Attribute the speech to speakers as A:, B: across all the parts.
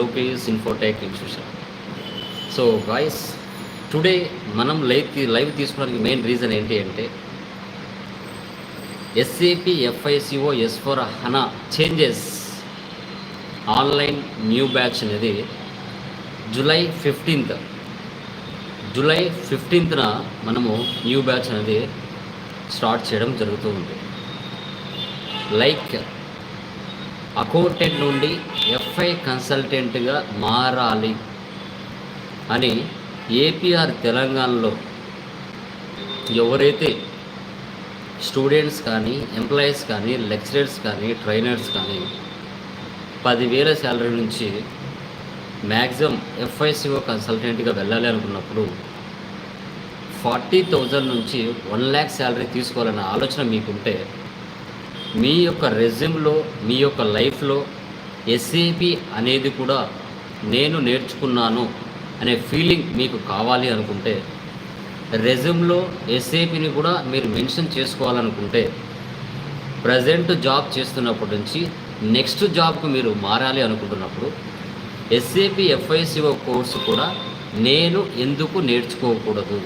A: Lokesh infotech institution. So guys today మనం live live తీసుకోవడానికి main reason ఏంటి అంటే SAP FICO S four HANA changes online new batch అనేది July fifteenth July ఫిఫ్టీన్త్న మనము new batch అనేది స్టార్ట్ చేయడం జరుగుతూ ఉంది. లైక్ అకౌంటెంట్ నుండి ఎఫ్ఐ కన్సల్టెంట్గా మారాలి అని ఏపీఆర్ తెలంగాణలో ఎవరైతే స్టూడెంట్స్ కానీ ఎంప్లాయీస్ కానీ లెక్చరర్స్ కానీ ట్రైనర్స్ కానీ పదివేల శాలరీ నుంచి మ్యాక్సిమం ఎఫ్ఐసిఓ కన్సల్టెంట్గా వెళ్ళాలి అనుకున్నప్పుడు ఫార్టీ థౌజండ్ నుంచి వన్ ల్యాక్ శాలరీ తీసుకోవాలన్న ఆలోచన మీకుంటే మీ యొక్క రెజ్యూమ్లో మీ యొక్క లైఫ్లో ఎస్ఏపి అనేది కూడా నేను నేర్చుకున్నాను అనే ఫీలింగ్ మీకు కావాలి అనుకుంటే రెజ్యూమ్లో ఎస్ఏపిని కూడా మీరు మెన్షన్ చేసుకోవాలనుకుంటే ప్రజెంట్ జాబ్ చేస్తున్నప్పటి నుంచి నెక్స్ట్ జాబ్కు మీరు మారాలి అనుకుంటున్నప్పుడు ఎస్ఏపి ఎఫ్ఐసిఓ కోర్సు కూడా నేను ఎందుకు నేర్చుకోకూడదు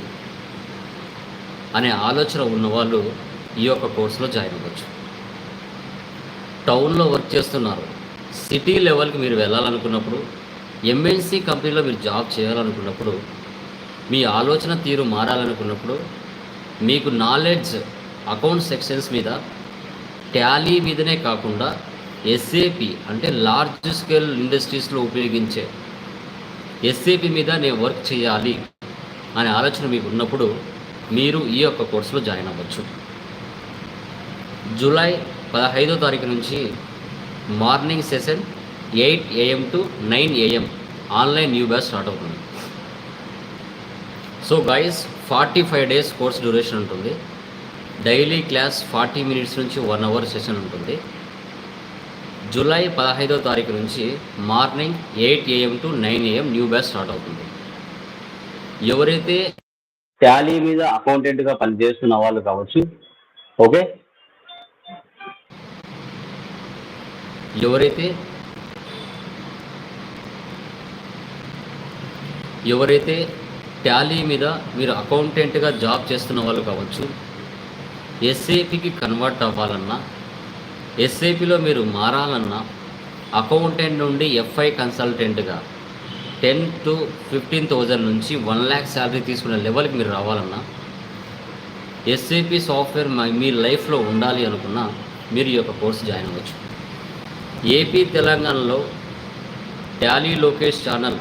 A: అనే ఆలోచన ఉన్నవాళ్ళు ఈ యొక్క కోర్సులో జాయిన్ అవ్వచ్చు. టౌన్లో వర్క్ చేస్తున్నారు. సిటీ లెవెల్కి మీరు వెళ్ళాలనుకున్నప్పుడు ఎంఎన్సీ కంపెనీలో మీరు జాబ్ చేయాలనుకున్నప్పుడు మీ ఆలోచన తీరు మారాలనుకున్నప్పుడు మీకు నాలెడ్జ్ అకౌంట్ సెక్షన్స్ మీద ట్యాలీ మీదనే కాకుండా ఎస్ఏపి అంటే లార్జ్ స్కేల్ ఇండస్ట్రీస్లో ఉపయోగించే ఎస్ఏపి మీద నేను వర్క్ చేయాలి అనే ఆలోచన మీకు ఉన్నప్పుడు మీరు ఈ యొక్క కోర్సులో జాయిన్ అవ్వచ్చు. జూలై పదహైదో తారీఖు నుంచి morning session eight AM to nine AM online new batch start అవుతుంది. So guys forty five days course duration ఉంటుంది. డైలీ క్లాస్ ఫార్టీ మినిట్స్ నుంచి వన్ అవర్ సెషన్ ఉంటుంది. జూలై పదహైదో తారీఖు నుంచి morning eight AM to nine AM new batch start అవుతుంది. ఎవరైతే tally మీద అకౌంటెంట్గా పనిచేస్తున్న వాళ్ళు కావచ్చు ఓకే? ఎవరైతే ఎవరైతే టాలీ మీద మీరు అకౌంటెంట్గా జాబ్ చేస్తున్న వాళ్ళు కావచ్చు ఎస్ఏపికి కన్వర్ట్ అవ్వాలన్నా ఎస్ఏపిలో మీరు మారాలన్నా అకౌంటెంట్ నుండి ఎఫ్ఐ కన్సల్టెంట్గా టెన్ టు ఫిఫ్టీన్ థౌజండ్ నుంచి వన్ ల్యాక్ శాలరీ తీసుకునే లెవెల్కి మీరు రావాలన్నా ఎస్ఏపి సాఫ్ట్వేర్ మీ లైఫ్లో ఉండాలి అనుకున్నా మీరు ఈ యొక్క కోర్సు జాయిన్ అవ్వచ్చు. ఏపీ తెలంగాణలో టాలీ లోకేష్ ఛానల్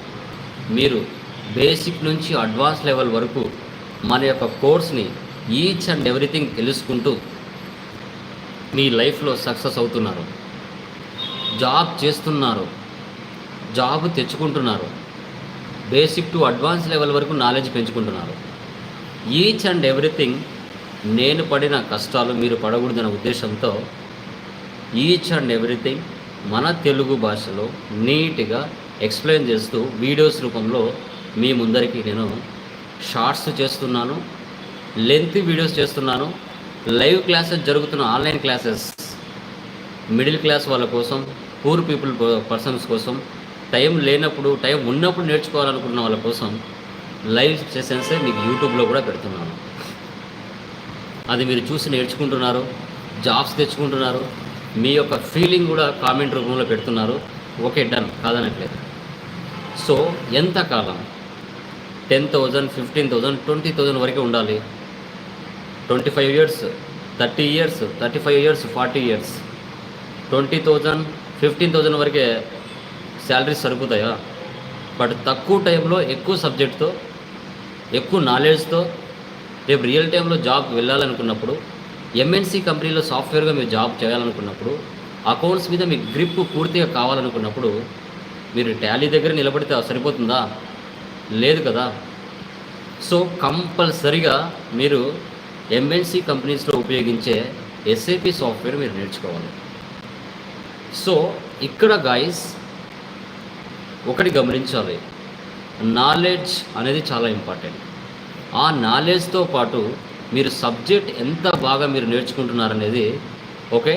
A: మీరు బేసిక్ నుంచి అడ్వాన్స్ లెవెల్ వరకు మన యొక్క కోర్స్ని ఈచ్ అండ్ ఎవ్రీథింగ్ తెలుసుకుంటూ మీ లైఫ్లో సక్సెస్ అవుతున్నారు. జాబ్ చేస్తున్నారు. జాబ్ తెచ్చుకుంటున్నారు. బేసిక్ టు అడ్వాన్స్ లెవెల్ వరకు నాలెడ్జ్ పెంచుకుంటున్నారు. ఈచ్ అండ్ ఎవ్రీథింగ్ నేను పడిన కష్టాలు మీరు పడకూడదనే ఉద్దేశంతో ఈచ్ అండ్ ఎవ్రీథింగ్ మన తెలుగు భాషలో నీట్గా ఎక్స్ప్లెయిన్ చేస్తూ వీడియోస్ రూపంలో మీ ముందరికి నేను షార్ట్స్ చేస్తున్నాను లెంత్ వీడియోస్ చేస్తున్నాను లైవ్ క్లాసెస్ జరుగుతున్న ఆన్లైన్ క్లాసెస్ మిడిల్ క్లాస్ వాళ్ళ కోసం పూర్ పీపుల్ పర్సన్స్ కోసం టైం లేనప్పుడు టైం ఉన్నప్పుడు నేర్చుకోవాలనుకున్న వాళ్ళ కోసం లైవ్ సెషన్సే మీకు యూట్యూబ్లో కూడా పెడుతున్నాను. అది మీరు చూసి నేర్చుకుంటున్నారు జాబ్స్ తెచ్చుకుంటున్నారు మీ యొక్క ఫీలింగ్ కూడా కామెంట్ రూపంలో పెడుతున్నారు. ఓకే డన్ కాదనట్లేదు. సో ఎంతకాలం ten thousand fifteen thousand twenty thousand వరకే ఉండాలి. Twenty five years thirty years thirty five years forty years twenty thousand fifteen thousand వరకే శాలరీస్ సరిపోతాయా? బట్ తక్కువ టైంలో ఎక్కువ సబ్జెక్ట్తో ఎక్కువ నాలెడ్జ్తో రేపు రియల్ టైంలో జాబ్ వెళ్ళాలనుకున్నప్పుడు ఎంఎన్సీ కంపెనీలో సాఫ్ట్వేర్గా మీరు జాబ్ చేయాలనుకున్నప్పుడు అకౌంట్స్ మీద మీ గ్రిప్ పూర్తిగా కావాలనుకున్నప్పుడు మీరు టాలీ దగ్గర నిలబడితే సరిపోతుందా? లేదు కదా. సో కంపల్సరిగా మీరు ఎంఎన్సీ కంపెనీస్లో ఉపయోగించే ఎస్ఏపి సాఫ్ట్వేర్ మీరు నేర్చుకోవాలి. సో ఇక్కడ గాయస్ ఒకటి గమనించాలి. నాలెడ్జ్ అనేది చాలా ఇంపార్టెంట్ ఆ నాలెడ్జ్తో పాటు మీరు సబ్జెక్ట్ ఎంత బాగా మీరు నేర్చుకుంటున్నారనేది ఓకే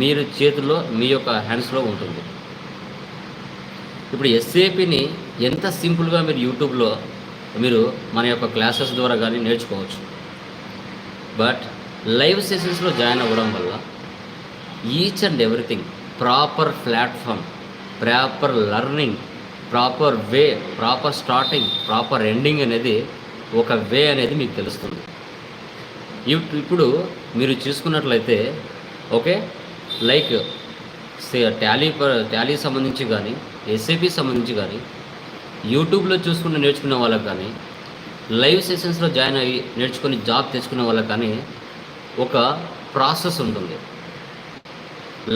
A: మీరు చేతిలో మీ యొక్క హ్యాండ్స్లో ఉంటుంది. ఇప్పుడు ఎస్ఏపిని ఎంత సింపుల్గా మీరు యూట్యూబ్లో మీరు మన యొక్క క్లాసెస్ ద్వారా కానీ నేర్చుకోవచ్చు. బట్ లైవ్ సెషన్స్లో జాయిన్ అవ్వడం వల్ల each and everything proper platform proper learning proper way proper starting proper ending అనేది ఒక వే అనేది మీకు తెలుస్తుంది. ఇప్పుడు మీరు చూసుకున్నట్లయితే ఓకే లైక్ టాలీ టాలీ సంబంధించి కానీ ఎస్ఏపి సంబంధించి కానీ యూట్యూబ్లో చూసుకుని నేర్చుకునే వాళ్ళకి కానీ లైవ్ సెషన్స్లో జాయిన్ అయ్యి నేర్చుకొని జాబ్ తెచ్చుకునే వాళ్ళకి కానీ ఒక ప్రాసెస్ ఉంటుంది.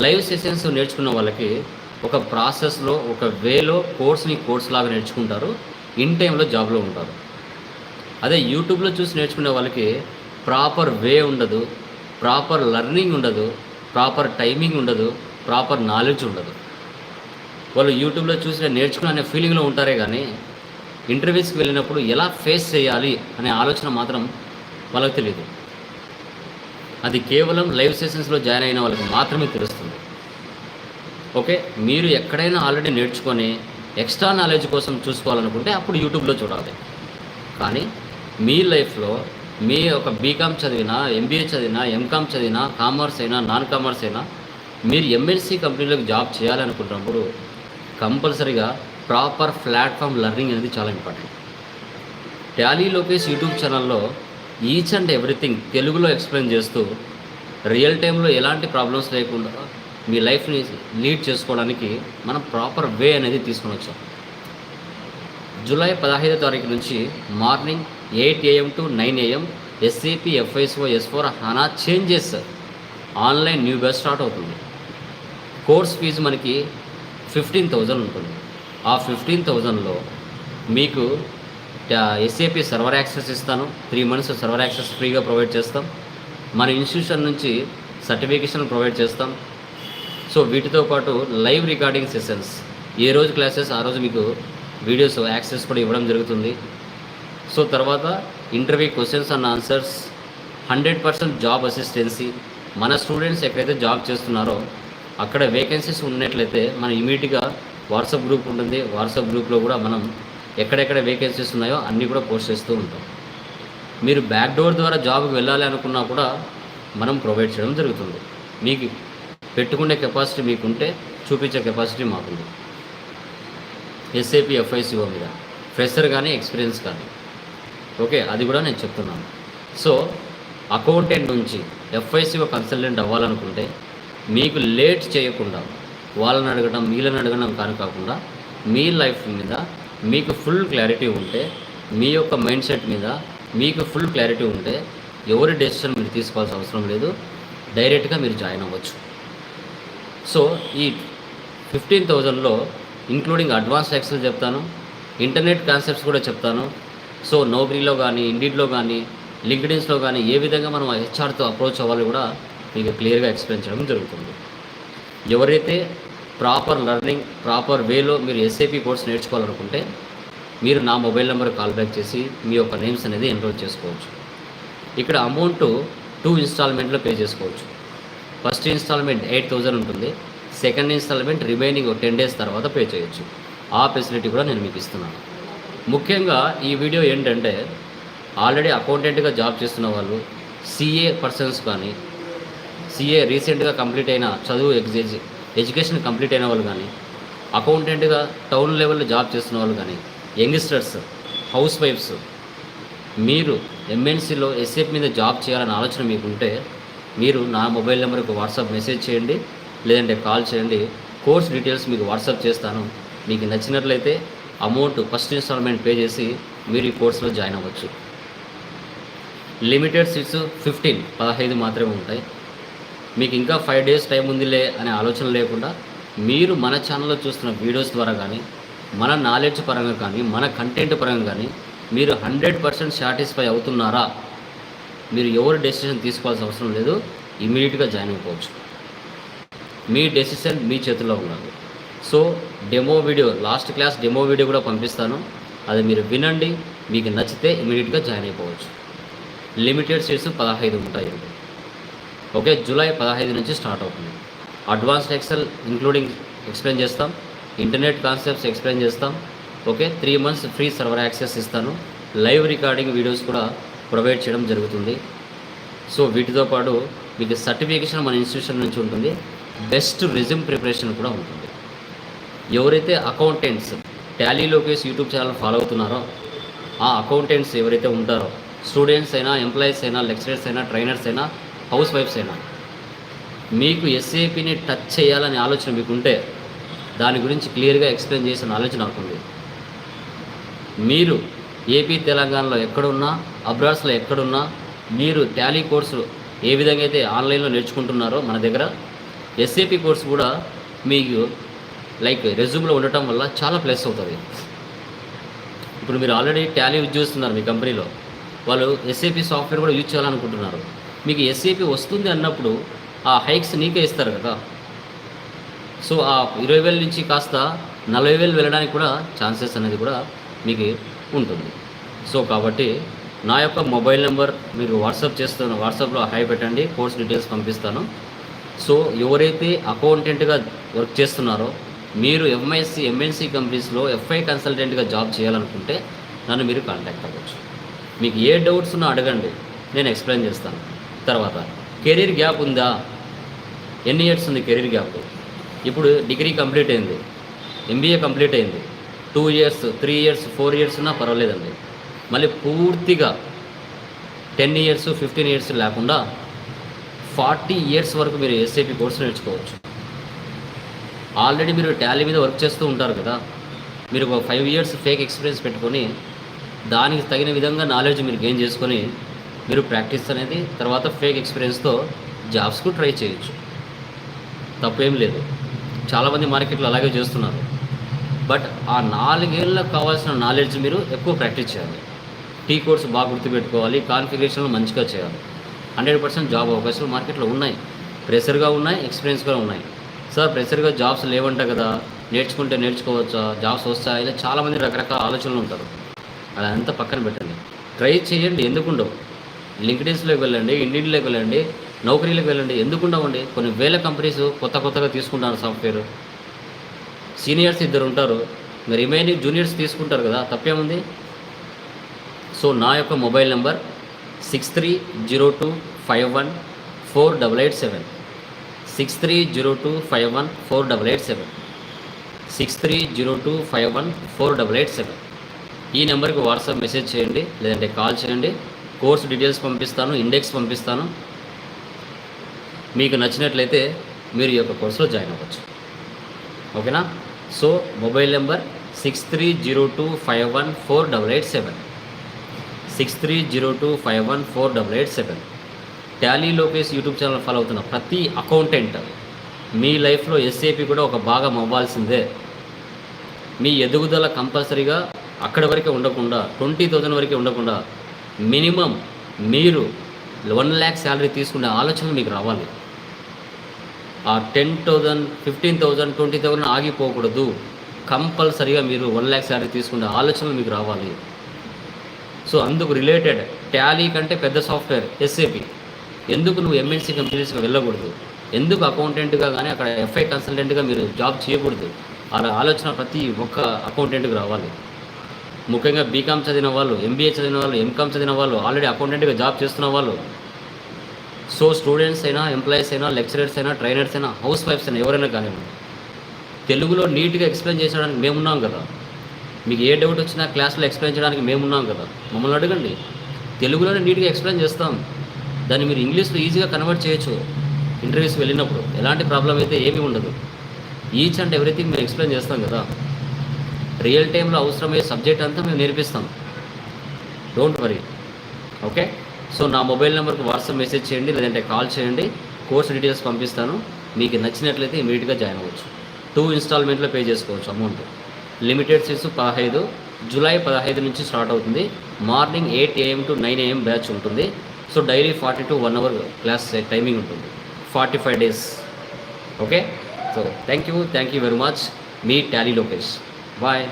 A: లైవ్ సెషన్స్ నేర్చుకున్న వాళ్ళకి ఒక ప్రాసెస్లో ఒక వేలో కోర్స్ని కోర్స్ లాగా నేర్చుకుంటారు. ఇన్ టైంలో జాబ్లో ఉంటారు. అదే యూట్యూబ్లో చూసి నేర్చుకునే వాళ్ళకి ప్రాపర్ వే ఉండదు ప్రాపర్ లర్నింగ్ ఉండదు ప్రాపర్ టైమింగ్ ఉండదు ప్రాపర్ నాలెడ్జ్ ఉండదు. వాళ్ళు యూట్యూబ్లో చూసి నేర్చుకునే అనే ఫీలింగ్లో ఉంటారే కానీ ఇంటర్వ్యూస్కి వెళ్ళినప్పుడు ఎలా ఫేస్ చేయాలి అనే ఆలోచన మాత్రం వాళ్ళకి తెలియదు. అది కేవలం లైవ్ సెషన్స్లో జాయిన్ అయిన వాళ్ళకి మాత్రమే తెలుస్తుంది. ఓకే మీరు ఎక్కడైనా ఆల్రెడీ నేర్చుకొని ఎక్స్ట్రా నాలెడ్జ్ కోసం చూసుకోవాలనుకుంటే అప్పుడు యూట్యూబ్లో చూడాలి. కానీ మీ లైఫ్లో మీ ఒక బీకామ్ చదివినా ఎంబీఏ చదివినా ఎంకామ్ చదివినా కామర్స్ అయినా నాన్ కామర్స్ అయినా మీరు ఎంఎన్సీ కంపెనీలకు జాబ్ చేయాలనుకున్నప్పుడు కంపల్సరీగా ప్రాపర్ ప్లాట్ఫామ్ లెర్నింగ్ అనేది చాలా ఇంపార్టెంట్. టాలీ లోకేష్ యూట్యూబ్ ఛానల్లో ఈచ్ అండ్ ఎవ్రీథింగ్ తెలుగులో ఎక్స్ప్లెయిన్ చేస్తూ రియల్ టైంలో ఎలాంటి ప్రాబ్లమ్స్ లేకుండా మీ లైఫ్ని లీడ్ చేసుకోవడానికి మనం ప్రాపర్ వే అనేది తీసుకొని వచ్చాం. జూలై పదహైదో తారీఖు నుంచి morning eight AM to nine AM SAP FICO S four HANA changes online new batch start అవుతుంది. కోర్స్ ఫీజు మనకి ఫిఫ్టీన్ థౌజండ్ ఉంటుంది. ఆ ఫిఫ్టీన్ థౌజండ్లో మీకు ఎస్ఏపి సర్వర్ యాక్సెస్ ఇస్తాను. త్రీ మంత్స్ సర్వర్ యాక్సెస్ ఫ్రీగా ప్రొవైడ్ చేస్తాం. మన ఇన్స్టిట్యూషన్ నుంచి సర్టిఫికేషన్ ప్రొవైడ్ చేస్తాం. సో వీటితో పాటు లైవ్ రికార్డింగ్ సెషన్స్. ఏ రోజు క్లాసెస్ ఆ రోజు మీకు వీడియోస్ యాక్సెస్ కూడా ఇవ్వడం జరుగుతుంది. సో తర్వాత interview questions and answers hundred percent job assistance. మన స్టూడెంట్స్ ఎక్కడైతే జాబ్ చేస్తున్నారో అక్కడ వేకెన్సీస్ ఉన్నట్లయితే మనం ఇమీడియట్గా వాట్సాప్ గ్రూప్ ఉంటుంది. వాట్సాప్ గ్రూప్లో కూడా మనం ఎక్కడెక్కడ వేకెన్సీస్ ఉన్నాయో అన్నీ కూడా పోస్ట్ చేస్తూ ఉంటాం. మీరు బ్యాక్ డోర్ ద్వారా జాబ్కి వెళ్ళాలి అనుకున్నా కూడా మనం ప్రొవైడ్ చేయడం జరుగుతుంది. మీకు పెట్టుకునే కెపాసిటీ మీకుంటే చూపించే కెపాసిటీ మాకుంది. ఎస్ఏపి ఎఫ్ఐసిఓ మీద. ఫ్రెషర్ కానీ ఎక్స్పీరియన్స్ కానీ. ఓకే అది కూడా నేను చెప్తున్నాను. సో అకౌంటెంట్ నుంచి ఎఫ్ఐసిఓ కన్సల్టెంట్ అవ్వాలనుకుంటే మీకు లేట్ చేయకుండా వాళ్ళని అడగడం వీళ్ళని అడగడం కానీ కాకుండా మీ లైఫ్ మీద మీకు ఫుల్ క్లారిటీ ఉంటే మీ యొక్క మైండ్ సెట్ మీద మీకు ఫుల్ క్లారిటీ ఉంటే ఎవరి డెసిషన్ మీరు తీసుకోవాల్సిన అవసరం లేదు. డైరెక్ట్గా మీరు జాయిన్ అవ్వచ్చు. సో ఈ ఫిఫ్టీన్ థౌజండ్లో ఇంక్లూడింగ్ అడ్వాన్స్ ఎక్సెల్ చెప్తాను ఇంటర్నెట్ కాన్సెప్ట్స్ కూడా చెప్తాను సో నౌకరీలో కానీ ఇండిడ్లో కానీ లింక్డిన్స్లో కానీ ఏ విధంగా మనం హెచ్ఆర్తో అప్రోచ్ అవ్వాలి కూడా మీకు క్లియర్గా ఎక్స్ప్లెయిన్ చేయడం జరుగుతుంది. ఎవరైతే ప్రాపర్ లెర్నింగ్ ప్రాపర్ వేలో మీరు ఎస్ఏపి కోర్స్ నేర్చుకోవాలనుకుంటే మీరు నా మొబైల్ నెంబర్ కాల్ బ్యాక్ చేసి మీ యొక్క నేమ్స్ అనేది ఎన్రోల్ చేసుకోవచ్చు. ఇక్కడ అమౌంట్ టూ ఇన్స్టాల్మెంట్లో పే చేసుకోవచ్చు. ఫస్ట్ ఇన్స్టాల్మెంట్ ఎయిట్ థౌజండ్ ఉంటుంది. Second instalment remaining ten days తర్వాత పే చేయొచ్చు. ఆ ఫెసిలిటీ కూడా నేను మీకు ఇస్తున్నాను. ముఖ్యంగా ఈ వీడియో ఏంటంటే ఆల్రెడీ అకౌంటెంట్గా జాబ్ చేస్తున్న వాళ్ళు సిఏ పర్సన్స్ కానీ సిఏ రీసెంట్గా కంప్లీట్ అయిన చదువు ఎగ్జేజ్ ఎడ్యుకేషన్ కంప్లీట్ అయిన వాళ్ళు కానీ అకౌంటెంట్గా టౌన్ లెవెల్లో జాబ్ చేస్తున్న వాళ్ళు కానీ యంగ్స్టర్స్ హౌస్ వైఫ్స్ మీరు ఎంఎన్సీలో ఎస్ఏపి మీద జాబ్ చేయాలనే ఆలోచన మీకుంటే మీరు నా మొబైల్ నెంబర్కి వాట్సాప్ మెసేజ్ చేయండి లేదంటే కాల్ చేయండి కోర్స్ డీటెయిల్స్ మీకు వాట్సాప్ చేస్తాను. మీకు నచ్చినట్లయితే అమౌంట్ ఫస్ట్ ఇన్స్టాల్మెంట్ పే చేసి మీరు ఈ కోర్సులో జాయిన్ అవ్వచ్చు. లిమిటెడ్ సీట్స్ ఫిఫ్టీన్ పదహైదు మాత్రమే ఉంటాయి. మీకు ఇంకా ఫైవ్ డేస్ టైం ఉందిలే అనే ఆలోచన లేకుండా మీరు మన ఛానల్లో చూస్తున్న వీడియోస్ ద్వారా కానీ మన నాలెడ్జ్ పరంగా కానీ మన కంటెంట్ పరంగా కానీ మీరు హండ్రెడ్ పర్సెంట్ సాటిస్ఫై అవుతున్నారా? మీరు ఎవరు డెసిషన్ తీసుకోవాల్సిన అవసరం లేదు. ఇమీడియట్గా జాయిన్ అయిపోవచ్చు. మీ డెసిషన్ మీ చేతిలో ఉండాలి. So demo video last class demo video కూడా పంపిస్తాను. అది మీరు వినండి మీకు నచ్చితే ఇమీడియట్గా జాయిన్ అయిపోవచ్చు. లిమిటెడ్ సీట్స్ పదహైదు ఉంటాయి. ఓకే జూలై పదహైదు నుంచి స్టార్ట్ అవుతుంది. అడ్వాన్స్డ్ ఎక్సెల్ ఇంక్లూడింగ్ ఎక్స్ప్లెయిన్ చేస్తాం. ఇంటర్నెట్ కాన్సెప్ట్స్ ఎక్స్ప్లెయిన్ చేస్తాం. Okay three months free server access ఇస్తాను. లైవ్ రికార్డింగ్ వీడియోస్ కూడా ప్రొవైడ్ చేయడం జరుగుతుంది. సో వీటితో పాటు మీకు సర్టిఫికేషన్ మన ఇన్స్టిట్యూషన్ నుంచి ఉంటుంది. బెస్ట్ రిజ్యూమ్ ప్రిపరేషన్ కూడా ఉంటుంది. ఎవరైతే accountants tally Lokesh YouTube channel follow అవుతున్నారో ఆ అకౌంటెంట్స్ ఎవరైతే ఉంటారో స్టూడెంట్స్ అయినా ఎంప్లాయీస్ అయినా లెక్చరర్స్ అయినా ట్రైనర్స్ అయినా హౌస్ వైఫ్స్ అయినా మీకు ఎస్ఏపిని టచ్ చేయాలనే ఆలోచన మీకు ఉంటే దాని గురించి క్లియర్గా ఎక్స్ప్లెయిన్ చేసిన ఆలోచన నాకుంది. మీరు ఏపీ తెలంగాణలో ఎక్కడున్నా అబ్రాడ్స్లో ఎక్కడున్నా మీరు టాలీ కోర్సు ఏ విధంగా అయితే ఆన్లైన్లో నేర్చుకుంటున్నారో మన దగ్గర ఎస్ఏపి కోర్సు కూడా మీకు లైక్ రెజ్యూమ్లో ఉండటం వల్ల చాలా ప్లస్ అవుతుంది. ఇప్పుడు మీరు ఆల్రెడీ టాలీ యూజ్ చేస్తున్నారు మీ కంపెనీలో. వాళ్ళు ఎస్ఏపి సాఫ్ట్వేర్ కూడా యూజ్ చేయాలనుకుంటున్నారు. మీకు ఎస్ఏపి వస్తుంది అన్నప్పుడు ఆ హైక్స్ నీకే ఇస్తారు కదా. సో ఆ ఇరవై వేల నుంచి కాస్త నలభై వేలు వెళ్ళడానికి కూడా ఛాన్సెస్ అనేది కూడా మీకు ఉంటుంది. సో కాబట్టి నా యొక్క మొబైల్ నెంబర్ మీరు వాట్సాప్ చేస్తున్న వాట్సాప్లో హై పెట్టండి కోర్స్ డీటెయిల్స్ పంపిస్తాను. సో ఎవరైతే అకౌంటెంట్గా వర్క్ చేస్తున్నారో మీరు ఎంఐసి ఎంఎన్సీ కంపెనీస్లో ఎఫ్ఐ కన్సల్టెంట్గా జాబ్ చేయాలనుకుంటే నన్ను మీరు కాంటాక్ట్ అవ్వచ్చు. మీకు ఏ డౌట్స్ ఉన్నా అడగండి నేను ఎక్స్ప్లెయిన్ చేస్తాను. తర్వాత కెరీర్ గ్యాప్ ఉందా? ఎన్ని ఇయర్స్ ఉంది కెరీర్ గ్యాప్ ఇప్పుడు డిగ్రీ కంప్లీట్ అయింది ఎంబీఏ కంప్లీట్ అయింది. Two years three years four years ఉన్నా పర్వాలేదండి. మళ్ళీ పూర్తిగా టెన్ ఇయర్స్ ఫిఫ్టీన్ ఇయర్స్ లేకుండా ఫార్టీ ఇయర్స్ వరకు మీరు ఎస్ఏపీ కోర్సు నేర్చుకోవచ్చు. ఆల్రెడీ మీరు టాలీ మీద వర్క్ చేస్తూ ఉంటారు కదా మీరు ఒక ఫైవ్ ఇయర్స్ ఫేక్ ఎక్స్పీరియన్స్ పెట్టుకొని దానికి తగిన విధంగా నాలెడ్జ్ మీరు గెయిన్ చేసుకొని మీరు ప్రాక్టీస్ అనేది తర్వాత ఫేక్ ఎక్స్పీరియన్స్తో జాబ్స్కు ట్రై చేయొచ్చు. తప్పేం లేదు. చాలామంది మార్కెట్లో అలాగే చేస్తున్నారు. బట్ ఆ నాలుగేళ్ళకు కావాల్సిన నాలెడ్జ్ మీరు ఎక్కువ ప్రాక్టీస్ చేయాలి. టీ కోర్స్ బాగా గుర్తుపెట్టుకోవాలి కాన్ఫిగరేషన్లు మంచిగా చేయాలి. హండ్రెడ్ పర్సెంట్ జాబ్ అవకాశాలు మార్కెట్లో ఉన్నాయి. ప్రెషర్గా ఉన్నాయి ఎక్స్పీరియన్స్గా ఉన్నాయి. సార్ ప్రెషర్గా జాబ్స్ లేవంట కదా. నేర్చుకుంటే నేర్చుకోవచ్చా? జాబ్స్ వస్తాయా? ఇలా చాలామంది రకరకాల ఆలోచనలు ఉంటారు. అదంతా పక్కన పెట్టండి. ట్రై చేయండి. ఎందుకుండవు లింక్డిన్స్లోకి వెళ్ళండి ఇండియన్లోకి వెళ్ళండి నౌకరీలకు వెళ్ళండి. ఎందుకుండవండి కొన్ని వేల కంపెనీస్ కొత్త కొత్తగా తీసుకుంటారు సాఫ్ట్వేర్ సీనియర్స్ ఇద్దరు ఉంటారు. మీరు రిమైనింగ్ జూనియర్స్ తీసుకుంటారు కదా. తప్పేముంది? సో నా యొక్క mobile number six three zero two five one four double eight seven six three zero two five one four double eight seven. Six three zero two five one four double eight seven. ఈ నెంబర్కి WhatsApp message చేయండి లేదంటే call చేయండి. Course details పంపిస్తాను index పంపిస్తాను. మీకు నచ్చినట్లయితే మీరు ఈ యొక్క కోర్సులో జాయిన్ అవ్వచ్చు. ఓకేనా? So mobile number six three zero two five one four double eight seven. Six three zero two five one four double eight seven. Tally Lokesh YouTube channel follow అవుతున్న ప్రతి అకౌంటెంట్ మీ లైఫ్లో ఎస్ఏపి కూడా ఒక భాగం అవ్వాల్సిందే. మీ ఎదుగుదల కంపల్సరీగా అక్కడి వరకే ఉండకుండా ట్వంటీ థౌజండ్ వరకే ఉండకుండా మినిమం మీరు వన్ ల్యాక్ శాలరీ తీసుకునే ఆలోచన మీకు రావాలి. ఆ ten thousand fifteen thousand twenty thousand ఆగిపోకూడదు. కంపల్సరీగా మీరు వన్ ల్యాక్ శాలరీ తీసుకునే ఆలోచన మీకు రావాలి. సో అందుకు రిలేటెడ్ ట్యాలీ కంటే పెద్ద సాఫ్ట్వేర్ ఎస్ఏపి. ఎందుకు నువ్వు ఎంఎన్సీ కంపెనీస్కి వెళ్ళకూడదు? ఎందుకు అకౌంటెంట్గా కానీ అక్కడ ఎఫ్ఐ కన్సల్టెంట్గా మీరు జాబ్ చేయకూడదు? అలా ఆలోచన ప్రతి ఒక్క అకౌంటెంట్కి రావాలి. ముఖ్యంగా బీకామ్ చదివిన వాళ్ళు ఎంబీఏ చదివిన వాళ్ళు ఎంకామ్ చదివిన వాళ్ళు ఆల్రెడీ అకౌంటెంట్గా జాబ్ చేస్తున్న వాళ్ళు. సో స్టూడెంట్స్ అయినా ఎంప్లాయీస్ అయినా లెక్చరర్స్ అయినా ట్రైనర్స్ అయినా హౌస్ వైఫ్స్ అయినా ఎవరైనా కానివ్వండి. తెలుగులో నీట్గా ఎక్స్ప్లెయిన్ చేసడానికి మేమున్నాం కదా. మీకు ఏ డౌట్ వచ్చినా క్లాస్లో ఎక్స్ప్లెయిన్ చేయడానికి మేమున్నాం కదా. మమ్మల్ని అడగండి. తెలుగులోనే నీట్గా ఎక్స్ప్లెయిన్ చేస్తాం. దాన్ని మీరు ఇంగ్లీష్లో ఈజీగా కన్వర్ట్ చేయొచ్చు ఇంటర్వ్యూస్కి వెళ్ళినప్పుడు. ఎలాంటి ప్రాబ్లం అయితే ఏమీ ఉండదు. ఈచ్ అండ్ ఎవ్రీథింగ్ మేము ఎక్స్ప్లెయిన్ చేస్తాం కదా. రియల్ టైంలో అవసరమయ్యే సబ్జెక్ట్ అంతా మేము నేర్పిస్తాం. Don't worry. ఓకే? సో నా మొబైల్ నెంబర్కి వాట్సాప్ మెసేజ్ చేయండి లేదంటే కాల్ చేయండి. కోర్స్ డీటెయిల్స్ పంపిస్తాను. మీకు నచ్చినట్లయితే ఇమీడియట్గా జాయిన్ అవ్వచ్చు. టూ ఇన్స్టాల్మెంట్లో పే చేసుకోవచ్చు అమౌంట్. లిమిటెడ్ సీట్స్ పదహైదు. జూలై పదహైదు నుంచి స్టార్ట్ అవుతుంది. Morning eight AM to nine AM batch ఉంటుంది. So daily forty to one hour class timing ఉంటుంది. Forty five days. Okay? So thank you thank you very much. Me Tally Lokesh. Bye.